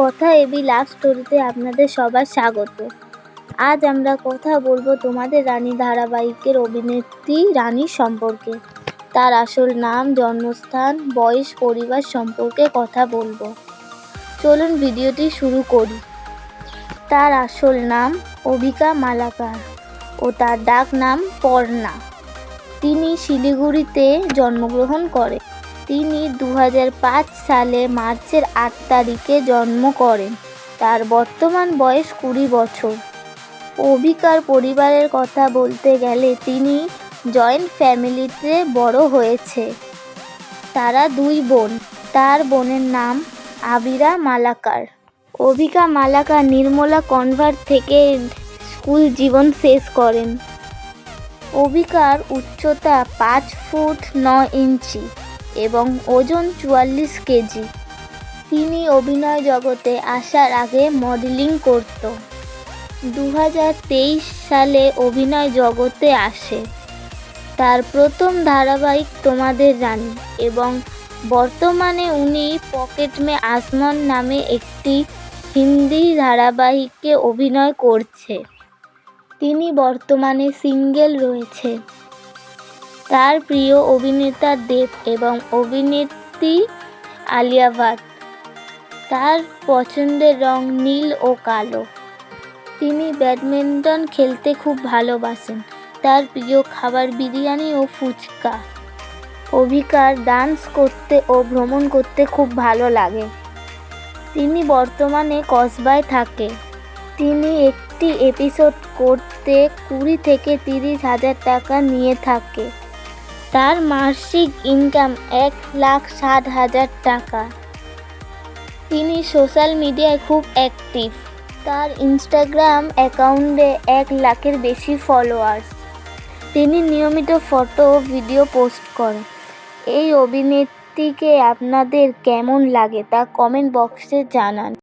কথা এবি লাভ স্টোরিতে আপনাদের সবার স্বাগত। আজ আমরা কথা বলব তোমাদের রানী ধারাবাহিকের অভিনেত্রী রানী সম্পর্কে। তার আসল নাম, জন্মস্থান, বয়স, পরিবার সম্পর্কে কথা বলব। চলুন ভিডিওটি শুরু করি। তার আসল নাম অভিকা মালাকার ও তার ডাক নাম পর্ণা। তিনি শিলিগুড়িতে জন্মগ্রহণ করেন। তিনি দু হাজার পাঁচ সালে মার্চের আট তারিখে জন্ম করেন। তার বর্তমান বয়স কুড়ি বছর। অভিকার পরিবারের কথা বলতে গেলে তিনি জয়েন্ট ফ্যামিলিতে বড় হয়েছে। তারা দুই বোন। তার বোনের নাম আবিরা মালাকার। অভিকা মালাকার নির্মলা কনভার্ট থেকে স্কুল জীবন শেষ করেন। অভিকার উচ্চতা পাঁচ ফুট ন ইঞ্চি। এবং ওজন চুয়াল্লিশ কেজি। তিনি অভিনয় জগতে আসার আগে মডেলিং করত। দু হাজার তেইশ সালে অভিনয় জগতে আসে। তার প্রথম ধারাবাহিক তোমাদের রানী এবং বর্তমানে উনি পকেট মে আসমান নামে একটি হিন্দি ধারাবাহিকে অভিনয় করছে। তিনি বর্তমানে সিঙ্গেল রয়েছে। তার প্রিয় অভিনেতা দেব এবং অভিনেত্রী আলিয়া ভাট। তার পছন্দের রং নীল ও কালো। তিনি ব্যাডমিন্টন খেলতে খুব ভালোবাসেন। তার প্রিয় খাবার বিরিয়ানি ও ফুচকা। অভিকার ডান্স করতে ও ভ্রমণ করতে খুব ভালো লাগে। তিনি বর্তমানে কসবায় থাকে। তিনি একটি এপিসোড করতে কুড়ি থেকে তিরিশ হাজার টাকা নিয়ে থাকে। তার মাসিক ইনকাম এক লাখ সাত হাজার টাকা। তিনি সোশ্যাল মিডিয়ায় খুব অ্যাক্টিভ তার ইনস্টাগ্রাম অ্যাকাউন্টে এক লাখের বেশি ফলোয়ার্স তিনি নিয়মিত ফটো ও ভিডিও পোস্ট করেন। এই অভিনেত্রীকে আপনাদের কেমন লাগে তা কমেন্ট বক্সে জানান।